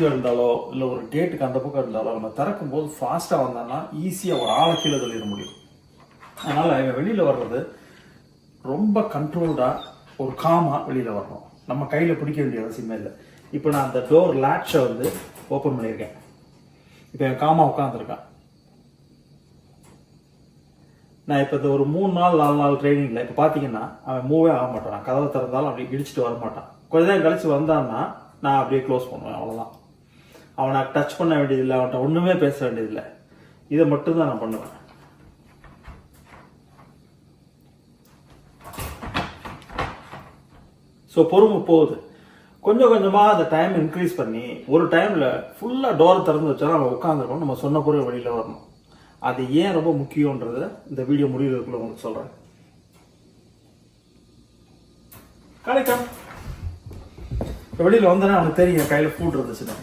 Building இருந்தாலோ இல்லை ஒரு கேட்டுக்கு அந்த பக்கம் இருந்தாலோ நம்ம திறக்கும் போது ஃபாஸ்ட்டாக வந்தோம்னா ஈஸியாக ஒரு ஆளை கீழே தள்ளிட முடியும். அதனால் இவன் வெளியில் வர்றது ரொம்ப கண்ட்ரோல்டாக ஒரு காமாக வெளியில் வரணும். நம்ம கையில் பிடிக்க வேண்டிய அவசியமே இல்லை. இப்போ நான் அந்த டோர் லேட்சை வந்து ஓப்பன் பண்ணியிருக்கேன். இப்போ என் காமா உட்காந்துருக்கான் நான் இப்போ இந்த ஒரு மூணு நாள் நாலு நாள் ட்ரைனிங்கில் இப்போ பார்த்தீங்கன்னா அவன் மூவே ஆக மாட்டான். கதவை திறந்தாலும் அப்படி இடிச்சிட்டு வர மாட்டான் கொஞ்ச நேரம் கழிச்சு வந்தான்னா நான் அப்படியே க்ளோஸ் பண்ணுவேன் அவ்வளோதான் அவனை டச் பண்ண வேண்டியதில்லை அவன்கிட்ட ஒன்றுமே பேச வேண்டியதில்லை. இதை மட்டும்தான் நான் பண்ணுவேன். ஸோ பொறுமை போகுது. கொஞ்சம் கொஞ்சமாக அந்த டைம் இன்க்ரீஸ் பண்ணி ஒரு டைமில் ஃபுல்லாக டோர் திறந்து வச்சா நம்ம உட்காந்துருக்கோம் நம்ம சொன்ன பொருள் வெளியில் வரணும். அது ஏன் ரொம்ப முக்கியன்றத இந்த வீடியோ முடிவுக்குள்ள உங்களுக்கு சொல்கிறேன் கிடைக்கும் வெளியில் வந்தேன்னா அவனுக்கு தெரியும் கையில் ஃபுட் இருந்துச்சுன்னா.